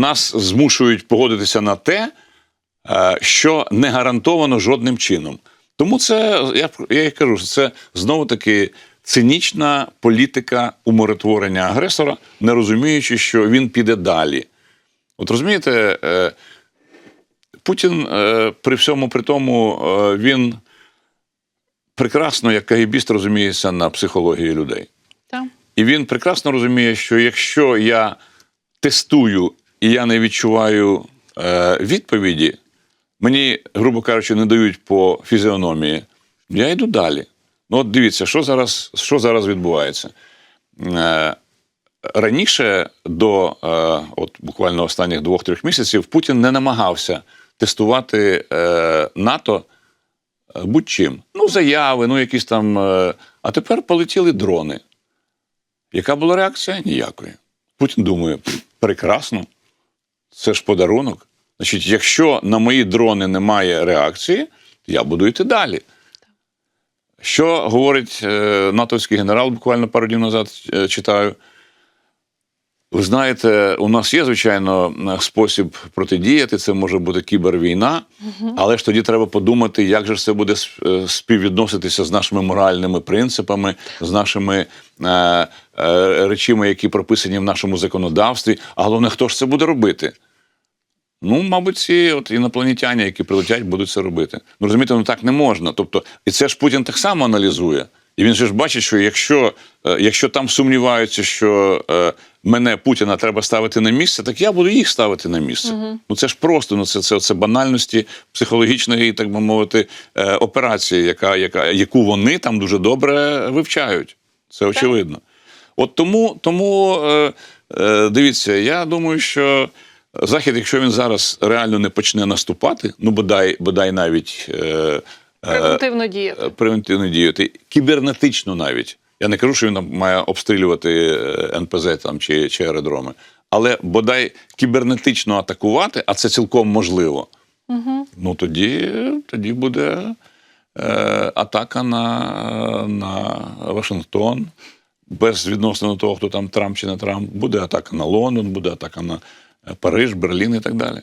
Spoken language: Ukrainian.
Нас змушують погодитися на те, е, що не гарантовано жодним чином. Тому це я, я і кажу, що це знову таки цинічна політика умиротворення агресора, не розуміючи, що він піде далі. От розумієте, е, Путін е, при всьому при тому, він прекрасно, як кагібіст, розуміється на психології людей. Так. І він прекрасно розуміє, що якщо я тестую і я не відчуваю е, відповіді, мені, грубо кажучи, не дають по фізіономії, я йду далі. Ну, от дивіться, що зараз, що зараз відбувається. Е, раніше, до е, от буквально останніх двох-трьох місяців, Путін не намагався тестувати е, НАТО е, будь-чим. Ну, заяви, ну якісь там. Е, а тепер полетіли дрони. Яка була реакція? Ніякої. Путін думає, прекрасно, це ж подарунок. Значить, якщо на мої дрони немає реакції, я буду йти далі. Що говорить е, натовський генерал, буквально пару днів назад е, читаю. Ви знаєте, у нас є, звичайно, спосіб протидіяти, це може бути кібервійна, але ж тоді треба подумати, як же це буде е, співвідноситися з нашими моральними принципами, з нашими е, е, речами, які прописані в нашому законодавстві. А головне, хто ж це буде робити? Ну, мабуть, ці от інопланетяни, які прилетять, будуть це робити. Ну, розумієте, ну так не можна. Тобто, і це ж Путін так само аналізує. І він же ж бачить, що якщо, е, якщо там сумніваються, що е, мене Путіна треба ставити на місце, так я буду їх ставити на місце. Ну це ж просто ну це, це, це банальності психологічної, так би мовити, е, операції, яка, яка, яку вони там дуже добре вивчають. Це очевидно. От тому, тому дивіться, я думаю, що Захід, якщо він зараз реально не почне наступати, ну бодай, бодай навіть. Е, Превентивно діяти. е, превентивно діяти, кібернетично навіть. Я не кажу, що він має обстрілювати е, НПЗ там чи, чи аеродроми, але бодай кібернетично атакувати, а це цілком можливо. Угу. Ну тоді, тоді буде е, атака на, на Вашингтон. Без відносно того, хто там Трамп чи не Трамп, буде атака на Лондон, буде атака на е, Париж, Берлін і так далі.